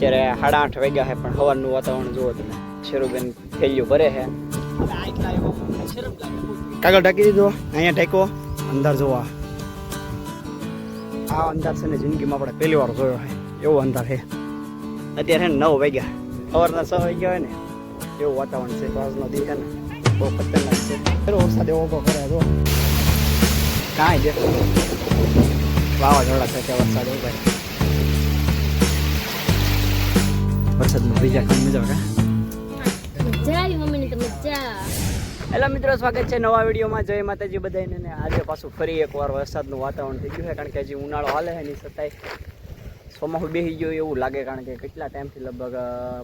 અત્યારે સાડા આઠ વાગ્યા છે, પણ સવારનું વાતાવરણ જુઓ તમે. શેરુબેન થેલીઓ ભરે છે. કાગળ ઢાંકી દીધો, અહીંયા ઢાંકો અંદર જોવા. આ અંધાર છે ને જિંદગીમાં આપણે પહેલી વાર જોયો છે. એવો અંધાર છે. અત્યારે નવ વાગ્યા. સવારના છ વાગ્યા હોય ને, એવું વાતાવરણ છે. આજનો દિવસ ને બહુ ખતરનાક છે. ફેરો વરસાદ એવો ઊભો કરે જો કાંઈ જ વાવાઝોડા થશે વરસાદ એવું વરસાદમાં ભીજા કામ મજા મજા હેલો મિત્રો સ્વાગત છે નવા વિડીયોમાં. જય માતાજી બધાને આજે પાછું ફરી એકવાર વરસાદનું વાતાવરણ થઈ ગયું છે કારણ કે હજી ઉનાળો હાલે એની છતાંય ચોમાસું બેસી ગયું એવું લાગે કારણ કે કેટલા ટાઈમથી લગભગ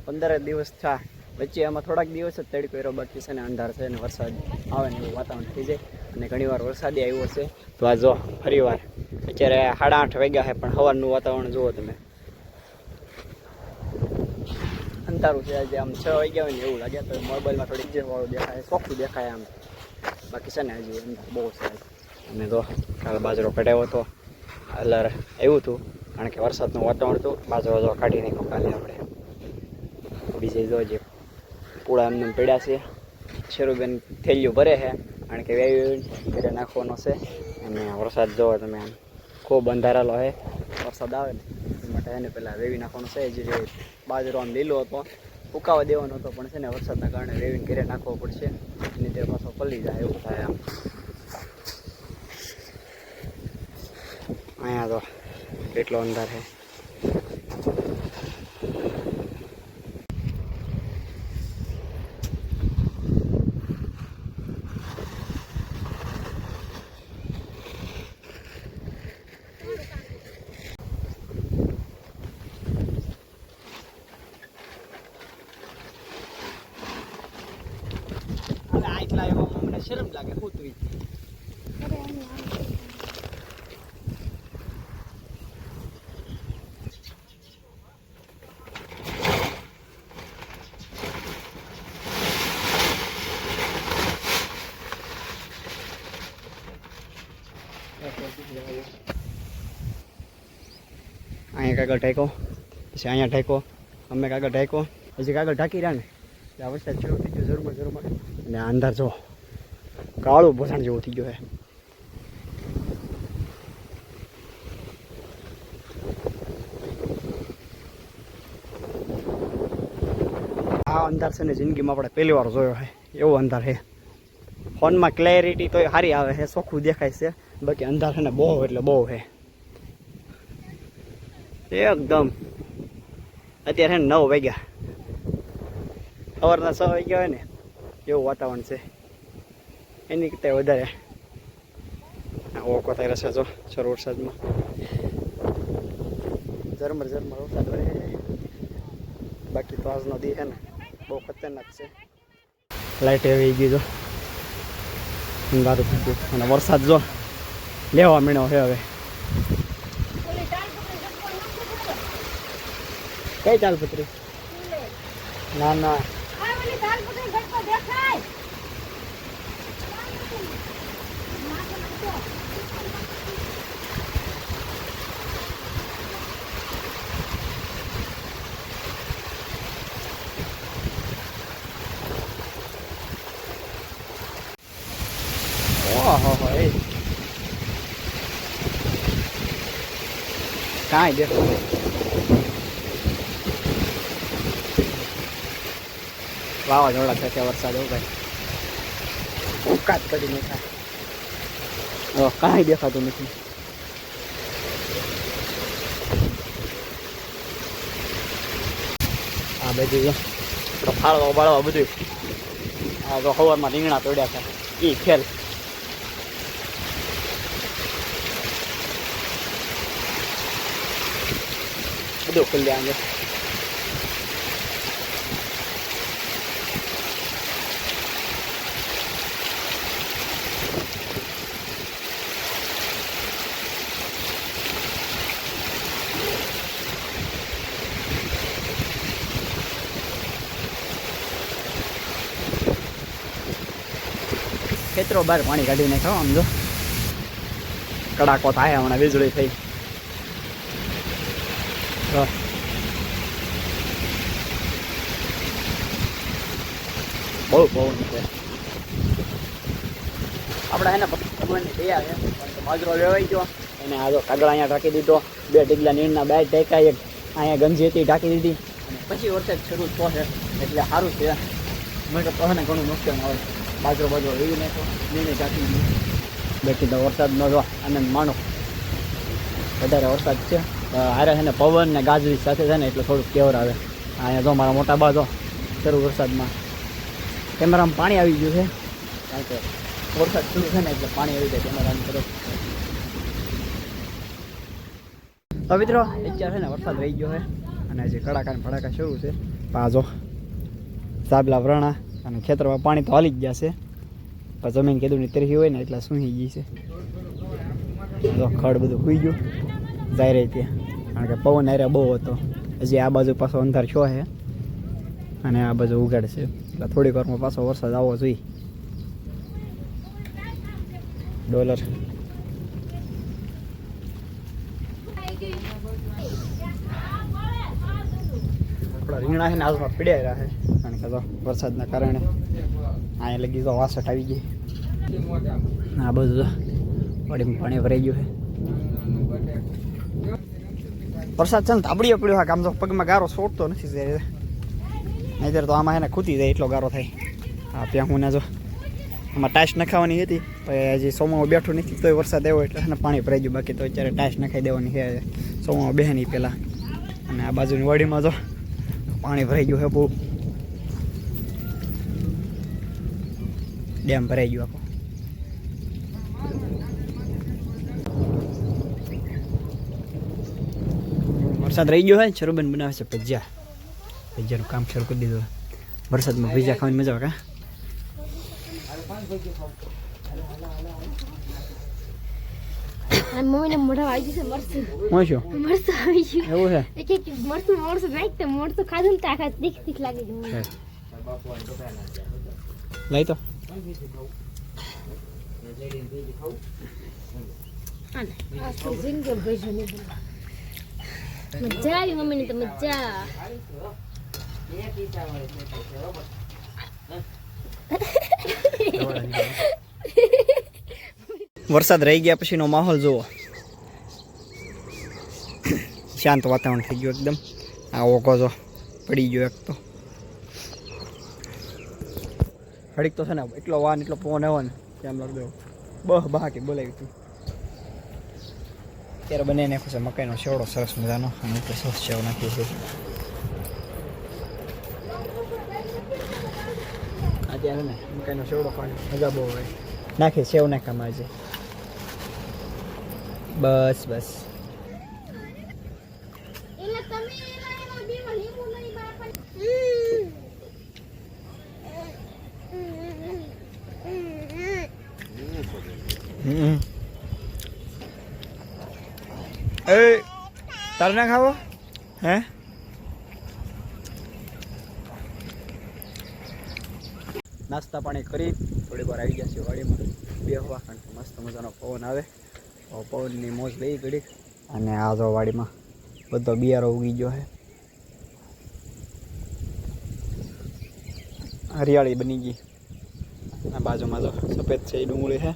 પંદર દિવસ થયા. વચ્ચે એમાં થોડાક દિવસ જ તડકો એરો બાકી છે ને અંધાર છે ને વરસાદ આવે ને એવું વાતાવરણ થઈ જાય. અને ઘણીવાર વરસાદી આવ્યો છે. તો આ જો ફરી વાર અત્યારે સાડા આઠ વાગ્યા છે પણ સવારનું વાતાવરણ જુઓ તમે. અંધારું છે આજે. આમ છ વાગ્યા હોય ને એવું લાગે, તો મોબાઈલમાં થોડીક જે વાળું દેખાય ચોખ્ખું દેખાય આમ. બાકી છે ને હજી અંધાર, બહુ છે અમે તો કાલ બાજરો કઢાવ્યો હતો, અલર આવ્યું હતું, કારણ કે વરસાદનું વાતાવરણ હતું, બાજરો જો કાઢી નાખ્યો કાલે આપણે. બીજે જો જે પૂળા એમને પડ્યા છે શેરુબેન થેલીઓ ભરે છે, કારણ કે વેવી ઘરે નાખવાનો છે. અને વરસાદ જોવો તમે આમ. ખૂબ અંધારેલો છે. વરસાદ આવે ને. માટે એને પહેલાં વેવી નાખવાનો છે જે બાજરો આમ લીલો હતો, ઉકાવા દેવાનો હતો, પણ છે ને વરસાદના કારણે વેવીને ઘરે નાખવો પડશે અને તે પાછો પલળી જાય એવું થાય આમ. અહીંયા તો કેટલો અંધાર છે અરે આટલા એમાં મને શરમ લાગે અહીંયા કાગળ ઢાંકો પછી અહીંયા ઢાંકો અમે કાગળ ઢાંકો પછી કાગળ ઢાંકી રહ્યા ને એટલે આ વરસાદ શરૂ થઈ ગયો જરૂરમાં જરૂરમાં અને અંધાર જો કાળું ભસણ જેવું થઈ ગયું છે. આ અંધાર છે ને જિંદગીમાં આપણે પહેલી વાર જોયો છે. એવો અંધાર છે. ફોનમાં ક્લેરિટી તો સારી આવે છે, ચોખ્ખું દેખાય છે. બાકી અંધાર છે ને બહુ એટલે બહુ છે. એકદમ. અત્યારે નવ વાગ્યા. સવારના છ વાગ્યા હોય ને, એવું વાતાવરણ છે. એની કરતાં વધારે. ઓકો થાય રસે જો સર વરસાદમાં ઝરમર ઝરમર વરસાદ વળે બાકી તો આજનો દી છે ને બહુ ખતરનાક છે. લાઇટ એવી ગઈ જો. અંધારું થઈ ગયું. અને વરસાદ જો લેવા મીણો છે હવે. કઈ તાલપત્રી? ના ના ઓહો એ કાંઈ દેખો વાવાઝોડા થશે વરસાદ એવું ભાઈ ઉકાત કરી હવે કાંઈ દેખાતું નથી આ બધું ફાળવા ઉબાળવા બધું આ તો સવારમાં રીંગણા તોડ્યા છે એ ખેલ બધું ખુલ્લે આંગે ખેતરો બહાર પાણી કાઢી નાખ્યો આમ જો કડાકો થાય હમણાં વીજળી થઈ તો બહુ પવન છે આપણે એને ભગવાનની દયા છે. બાજરો લેવાઈ ગયો. એને આ કાગળ અહીંયા ઢાંકી દીધો. બે ટીગલા નીરના બે ટેકા એક. અહીંયા ગંજી હતી, ઢાંકી દીધી. અને પછી વરસાદ શરૂ થયો છે. એટલે સારું છે. મને તો કહે ઘણું નુકસાન આવે. બાજરો બાજરો લેવી તો નીને ઢાંકી દીધી. બેઠી તો વરસાદ ન જો અને માણો. વધારે વરસાદ છે. હારે છે ને પવન ને ગાજરી સાથે છે ને એટલે થોડુંક કેવર આવે. અહીંયા જો મારા મોટા બા જો, શરૂ વરસાદમાં. કેમેરામાં પાણી આવી ગયું છે. કારણ કે વરસાદ શરૂ છે ને એટલે પાણી આવી જાય કેમેરાની તરફ. તો મિત્રો, અત્યારે છે ને વરસાદ રહી ગયો છે અને હજી કડાકા ને ભડાકા શરૂ છે. પાજો સાબલા વ્રણા અને ખેતરમાં પાણી તો હાલી જ ગયા છે. પણ જમીન કીધું ની તરફી હોય ને એટલે સૂહી ગઈ છે. જો ખડ બધું સુઈ ગયું. જાય રહી ત્યાં કારણ કે પવન હારે બહુ હતો. હજી આ બાજુ પાછો અંધાર છો છે. અને આ બાજુ ઉગાડે છે એટલે થોડીક વારમાં પાછો વરસાદ આવવો જોઈએ. ડોલર. આપણા રીંગણા છે ને આજમાં પીડ્યા છે. કારણ કે તો વરસાદના કારણે અહીંયા લગી તો વાસઠ આવી ગઈ. આ બધું વાડીમાં પાણી ભરાઈ ગયું છે. વરસાદ છે ને તાબડીઓ પડ્યો હા આમ તો પગમાં ગારો છોડતો નથી નહીં નહીતર તો આમાં એને ખૂતી જાય એટલો ગારો થાય. હા, ત્યાં હું ને જો. આમાં ટાઈસ નખાવાની હતી પછી હજી સોમામાં બેઠું નથી, તોય વરસાદ આવ્યો એટલે ને પાણી ભરાઈ ગયું, બાકી તો અત્યારે ટાઈસ નખાઈ દેવાની છે સોમામાં બેહે નહીં પહેલાં અને આ બાજુની વાડીમાં જો, પાણી ભરાઈ ગયું છે બહુ ડેમ ભરાઈ ગયું આખો. વરસાદ રહી ગયો હોય શરૂબન બનાવે છે ભજીયા ભજીયાનું કામ શરૂ કરી દીધું વરસાદમાં ભજીયા ખાવાની મજા આવે કા મજા આવી મમ્મીની તો મજા. વરસાદ રહી ગયા પછીનો માહોલ જુઓ. શાંત વાતાવરણ થઈ ગયું એકદમ. આ ઓઘો જો પડી ગયો એક તો. હડીક તો છે ને, એટલો વાન, એટલો પવન આવ્યો ને કેમ લાગતો બહ બહાકી બોલાવી તું. ત્યારે બને નાખ્યો છે. મકાઈનો શેવડો સરસ મજાનો અને ઉપર સરસ સેવ નાખ્યું છે. અત્યારે ને મકાઈનો શેવડો ખાવાની. મજા બહુ હોય નાખીએ સેવ નાખામાં આજે બસ બસ એટલે તમે એના એના દીમાં લીંબુ લઈ બાપા હમ. એ તારે ના ખાવો? હે? નાસ્તા પાણી કરી થોડી વાર આવી ગયા છે વાડીમાં. બેહવા, કારણ કે મસ્ત મજાનો પવન આવે. પવનની મોજ લઈ ઘડી. અને આ જો વાડીમાં બધો બિયારો ઉગી ગયો છે. હરિયાળી બની ગઈ. આ બાજુમાં જો સફેદ છે એ ડુંગળી છે.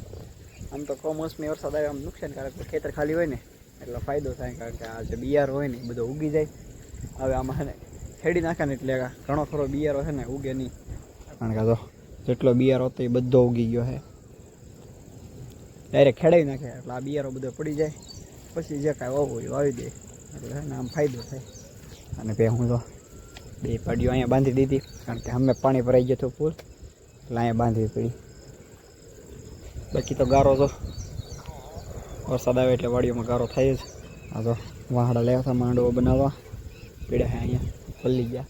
આમ તો કમોસમી વરસાદ આવે, આમ નુકસાનકારક ખેતર ખાલી હોય ને. એટલે ફાયદો થાય, કારણ કે આ જે બિયાર હોય ને એ બધો ઉગી જાય. હવે આમાં ખેડી નાખે ને એટલે ઘણો ખરો બિયારો છે ને ઉગે નહીં. કારણ કે જો જેટલો બિયારો હતો એ બધો ઉગી ગયો છે. ડાયરેક્ટ ખેડાવી નાખે, એટલે આ બિયારો બધો પડી જાય. પછી જે કાંઈ વાવવું હોય વાવી દે. એટલે છે ને આમ ફાયદો થાય. અને બે હું તો બે પાડીઓ અહીંયા બાંધી દીધી, કારણ કે અમે પાણી ભરાઈ ગયું હતું ફૂલ એટલે અહીંયા બાંધવી પડી. બાકી તો ગારો તો વરસાદ આવે એટલે વાડીઓમાં ગારો થાય જ. આ તો વાહડા લેવા હતા, માંડવો બનાવવા. પીડા છે અહીંયા. પલ્લી ગયા.